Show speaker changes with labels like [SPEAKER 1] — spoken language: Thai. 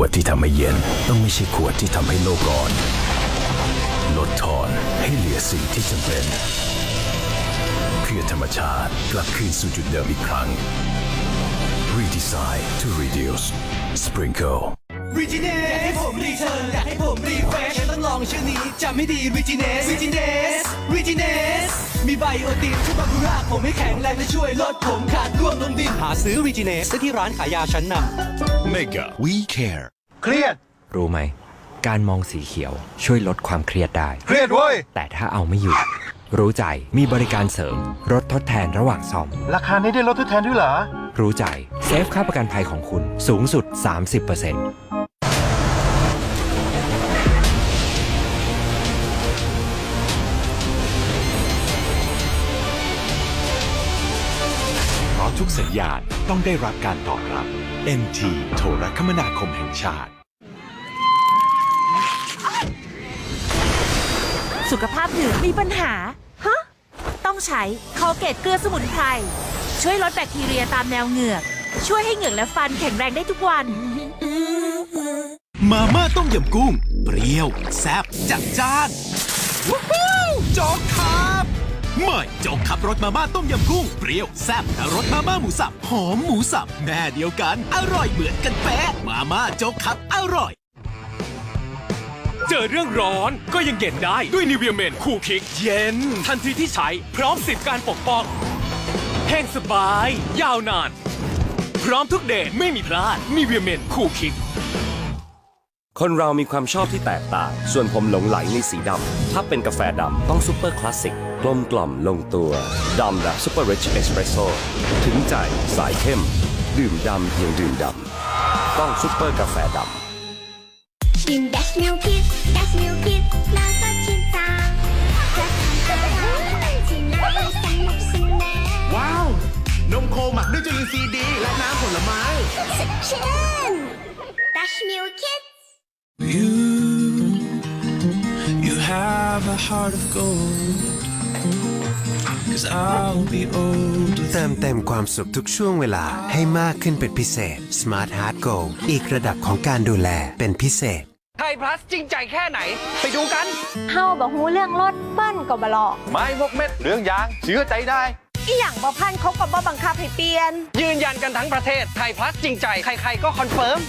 [SPEAKER 1] วดที่ทำให้เย็น ต้องไม่ใช่ขวดที่ทำให้โลกร้อน ลดทอนให้เหลือสิ่งที่จำเป็น เพื่อธรรมชาติกลับคืนสู่จุดเดิมอีกครั้ง Redesign to reduce Sprinkle
[SPEAKER 2] รีจิเนสให้ผมรีเทิร์นอยากให้ผมรีเฟรชต้องลองชื่อนี้จำไม่ดีรีจิเนสรีจิเนสรีจิเนส ไบโอตินช่วยบำรุงรากผมให้แข็งแรงและช่วยลดผมขาดร่วงลงดิน หาซื้อรีจิเนสได้ที่ร้านขายยาชั้นนำ
[SPEAKER 1] Mega We Care
[SPEAKER 3] เครียด
[SPEAKER 4] รู้ไหม การมองสีเขียวช่วยลดความเครียดได้
[SPEAKER 3] เครียดเว้ย
[SPEAKER 4] แต่ถ้าเอาไม่อยู่ รู้ใจมีบริการเสริมลดทดแทนระหว่างซ่อม
[SPEAKER 3] ราคานี้ได้ลดทดแทนด้วยเหรอ
[SPEAKER 4] รู้ใจเซฟค่าประกันภัยของคุณสูงสุด 30%
[SPEAKER 5] ทุกสัญญาณต้องได้รับการตอบรับ NT โทรคมนาคมแห่งชาติ
[SPEAKER 6] สุขภาพเหงือกมีปัญหา ฮะ ต้องใช้คอเกตเกลือสมุนไพร ช่วยลดแบคทีเรียตามแนวเหงือก ช่วยให้เหงือกและฟันแข็งแรงได้ทุกวัน
[SPEAKER 7] มาม่าต้มยำกุ้ง เปรี้ยว แซ่บจัดจ้านวู้ฮู้โจ๊กครับ ใหม่จ๊กครับรสมาม่าต้มยำกุ้ง เปรี้ยวแซ่บและรสมาม่าหมูสับ หอมหมูสับแม่เดียวกัน อร่อยเหมือนกันแป๊ะมาม่าจ๊กครับอร่อย
[SPEAKER 8] เจอเรื่องร้อนก็ยังเย็นได้ด้วยนิเวียเมนคูคิกเย็น ทันทีที่ใช้พร้อมสิทธิ์การปกป้องแห้งสบาย ยาวนาน พร้อมทุกเดทไม่มีพลาดนิเวียเมนคูคิก
[SPEAKER 9] คนเรามีความชอบที่แตกต่าง ส่วนผมหลงไหลในสีดำ ถ้าเป็นกาแฟดำต้องซูเปอร์คลาสสิก กลมกล่อมลงตัว ดำแบบซูเปอร์ริชเอสเปรสโซ่ถึงใจ สายเข้ม ดื่มดำเพียงดื่มดำ ต้องซูเปอร์กาแฟดำ
[SPEAKER 10] ดื่มดัชมิลคิดดัชมิลคิดน่าสดชื่นใจจะทำอะไรที่น่าสนุกสนาน
[SPEAKER 7] ว้าว นมโคหมักด้วยจุลินทรีย์ดี และน้ำผลไม้
[SPEAKER 10] สดชื่นดัชมิลคิด
[SPEAKER 2] have a heart of gold Cause I'll be old
[SPEAKER 11] เติมเต็มความสุขทุกช่วงเวลาให้มากขึ้นเป็นพิเศษ Smart Heart Go อีกระดับของการดูแลเป็นพิเศษ
[SPEAKER 2] ไทยพลัสจริงใจแค่ไหน ไปดูกัน
[SPEAKER 6] เฮาบอกฮู้เรื่องรถเปิ้นก็บลอก
[SPEAKER 3] ไม้พวกเม็ดเรื่องยางเชื่อใจได้
[SPEAKER 6] อีหยังบ่พันเขาก็บ่บังคับให้เปลี่ยน
[SPEAKER 2] ยืนยันกันทั้งประเทศไทยพลัสจริงใจ ใครๆก็คอนเฟิร์ม